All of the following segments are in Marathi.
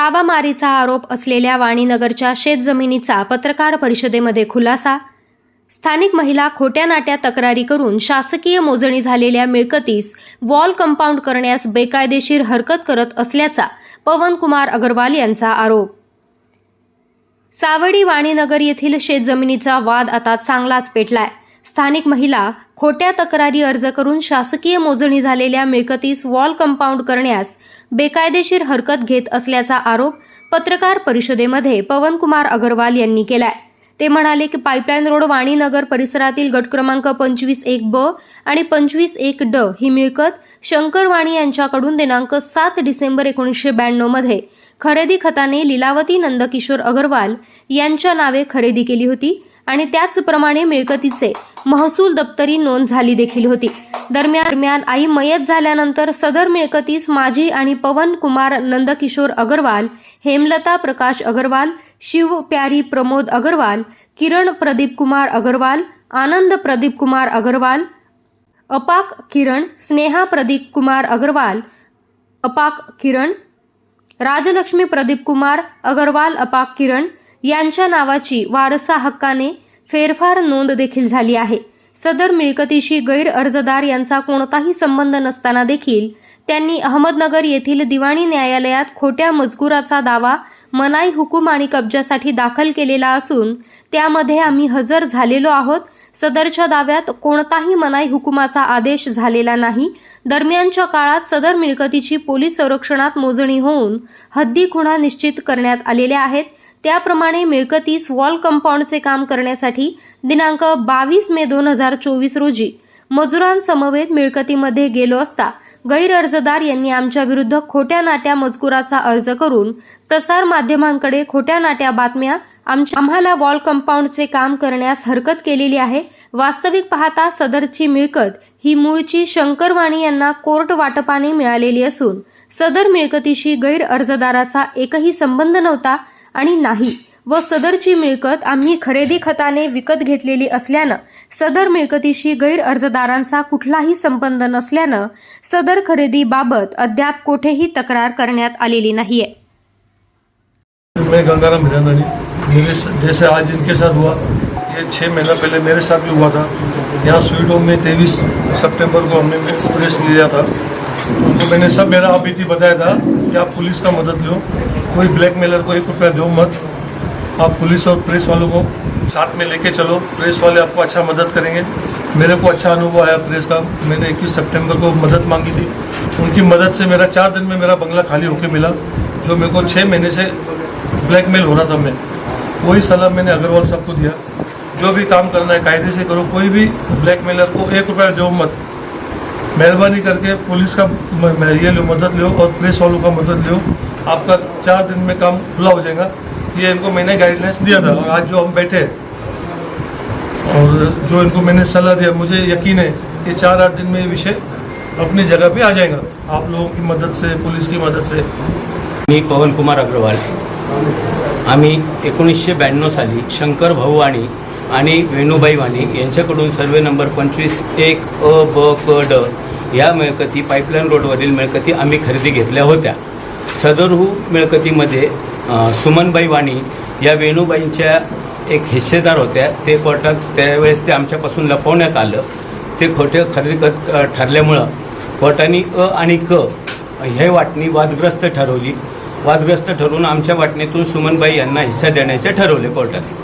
ताबामारीचा आरोप असलेल्या वाणीनगरच्या शेतजमिनीचा पत्रकार परिषदेमध्ये खुलासा. स्थानिक महिला खोट्या नाट्या तक्रारी करून शासकीय मोजणी झालेल्या मिळकतीस वॉल कंपाऊंड करण्यास बेकायदेशीर हरकत करत असल्याचा पवनकुमार अगरवाल यांचा आरोप. सावडी वाणीनगर येथील शेतजमिनीचा वाद आता चांगलाच पेटलाय. स्थानिक महिला खोट्या तक्रारी अर्ज करून शासकीय मोजणी झालेल्या मिळकतीस वॉल कंपाऊंड करण्यास बेकायदेशीर हरकत घेत असल्याचा आरोप पत्रकार परिषदेमध्ये पवनकुमार अग्रवाल यांनी केलाय. ते म्हणाले की पाईपलाईन रोड वाणीनगर परिसरातील गट क्रमांक पंचवीस एक ब आणि पंचवीस एक ड ही मिळकत शंकर वाणी यांच्याकडून दिनांक सात डिसेंबर एकोणीसशे ब्याण्णवमध्ये खरेदी खताने लीलावती नंदकिशोर अगरवाल यांच्या नावे खरेदी केली होती. आणि त्याचप्रमाणे मिळकतीचे महसूल दप्तरी नोंद झाली देखील होती. दरम्यान दरम्यान आई मयत झाल्यानंतर सदर मिळकतीस माजी आणि पवन कुमार नंदकिशोर अगरवाल हेमलता प्रकाश अगरवाल शिव प्यारी प्रमोद अगरवाल किरण प्रदीप कुमार अगरवाल आनंद प्रदीप कुमार अगरवाल अपाक किरण स्नेहा प्रदीप कुमार अगरवाल अपाक किरण राजलक्ष्मी प्रदीप कुमार अगरवाल अपाक किरण यांच्या नावाची वारसा हक्काने फेरफार नोंद देखील झाली आहे. सदर मिळकतीशी गैर अर्जदार यांचा कोणताही संबंध नसताना देखील त्यांनी अहमदनगर येथील दिवाणी न्यायालयात खोट्या मजकुराचा दावा मनाई हुकूम आणि कब्जासाठी दाखल केलेला असून त्यामध्ये आम्ही हजर झालेलो आहोत. सदरच्या दाव्यात कोणताही मनाई हुकुमाचा आदेश झालेला नाही. दरम्यानच्या काळात सदर मिळकतीची पोलीस संरक्षणात मोजणी होऊन हद्दी खुणा निश्चित करण्यात आलेल्या आहेत. त्याप्रमाणे मिळकतीस वॉल कंपाऊंडचे काम करण्यासाठी दिनांक बावीस मे दोन हजार चोवीस रोजी मजुरांसमवेत मिळकतीमध्ये गेलो असता गैरअर्जदार यांनी आमच्या विरुद्ध खोट्या नाट्या मजकुराचा अर्ज करून प्रसार माध्यमांकडे खोट्या नाट्या बातम्या आमच्या आम्हाला वॉल कंपाऊंडचे काम करण्यास हरकत केलेली आहे. वास्तविक पाहता सदरची मिळकत ही मूळची शंकरवाणी यांना कोर्ट वाटपाने मिळालेली असून सदर मिळकतीशी गैरअर्जदाराचा एकही संबंध नव्हता. आणि नाही व सदरची मिळकत आम्ही खरेदी खताने विकत घेतलेली असल्यानं सदर मिळकतीशी गैरअर्जदारांचा कुठलाही संबंध नसल्यानं सदर खरेदीबाबत अद्याप कोठेही तक्रार करण्यात आलेली नाहीये. मैं गंगाराम हिराननी मेरे जैसे आज इनके साथ हुआ ये छः महीना पहले मेरे साथ भी हुआ था। यहाँ स्वीट होम में तेईस सितंबर को हमने प्रेस लिया था। उनको मैंने सब मेरा आप बीती बताया था कि आप पुलिस का मदद लो। कोई ब्लैकमेलर को एक रुपया दो मत। आप पुलिस और प्रेस वालों को साथ में लेके चलो। प्रेस वाले आपको अच्छा मदद करेंगे। मेरे को अच्छा अनुभव आया प्रेस का। मैंने 21 सितंबर को मदद मांगी थी। उनकी मदद से मेरा चार दिन में मेरा बंगला खाली होके मिला, जो मेरे को छः महीने से ब्लैकमेल हो रहा था मैं। वही सलाह मैंने अग्रवाल साहब को दिया। जो भी काम करना है, कायदे से करो। कोई भी ब्लैकमेलर को एक रुपया दो मत। मेहरबानी करके पुलिस का ये लो, मदद लो और प्रेस वालों का मदद लो। आपका चार दिन में काम खुला हो जाएगा। ये इनको मैंने गाइडलाइंस दिया था और आज जो हम बैठे हैं और जो इनको मैंने सलाह दिया मुझे यकीन है कि चार आठ दिन में ये विषय अपनी जगह पे आ जाएगा। आप लोगों की मदद से पुलिस की मदद से। मी पवन कुमार अग्रवाल। आम्ही एकोणीसशे ब्याण्णव साली शंकर भाऊ वाणी आणि वेणूबाई वाणी यांच्याकडून सर्वे नंबर पंचवीस एक अ ब क ड या मिळकती पाईपलाईन रोडवरील मिळकती आम्ही खरेदी घेतल्या होत्या. सदरहू मिळकतीमध्ये सुमनबाई वाणी या वेणूबाईंच्या एक हिस्सेदार होत्या. ते कोर्टात त्यावेळेस ते आमच्यापासून लपवण्यात आलं. ते खोटे खरेदी कर ठरल्यामुळं कोर्टाने अ आणि क हे वाटणी वादग्रस्त ठरवली. वादग्रस्त ठरवून आमच्या वाटणीतून सुमनबाई यांना हिस्सा देण्याचे ठरवले कोर्टाने.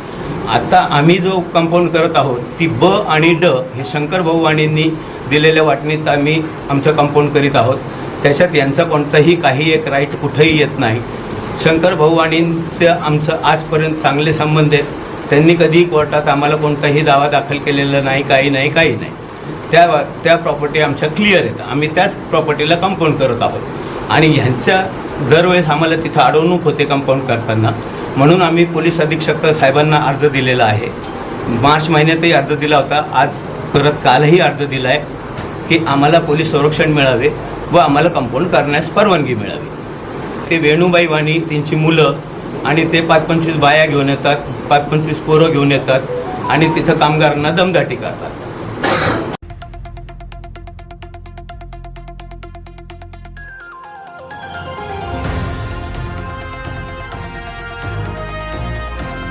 आता आम्ही जो कंपाऊंड करत आहोत ती ब आणि ड हे शंकर भाऊ वाणींनी दिलेल्या वाटणीत आम्ही आमचं कंपाऊंड करीत आहोत. त्याच्यात यांचा कोणताही काही एक राईट कुठेही येत नाही. शंकर भाऊ वाणींचं आमचं आजपर्यंत चांगले संबंध आहेत. त्यांनी कधीही कोर्टात आम्हाला कोणताही दावा दाखल केलेला नाही काही नाही काही नाही. त्या त्या प्रॉपर्टी आमच्या क्लिअर आहेत. आम्ही त्याच प्रॉपर्टीला कंपाऊंड करत आहोत. आणि ह्यांच्या दरवेळेस आम्हाला तिथं अडवणूक होते कंपाऊंड करताना. म्हणून आम्ही पोलीस अधीक्षक साहेबांना अर्ज दिलेला आहे. मार्च महिन्यातही अर्ज दिला होता. आज परत कालही अर्ज दिला आहे की आम्हाला पोलीस संरक्षण मिळावे. व आम्हाला कंपाऊंड करण्यास परवानगी मिळावी. ते वेणूबाई वाणी त्यांची मुलं आणि ते पाच पंचवीस बाया घेऊन येतात पाच पंचवीस पोरं घेऊन येतात आणि तिथं कामगारांना दमदाटी करतात.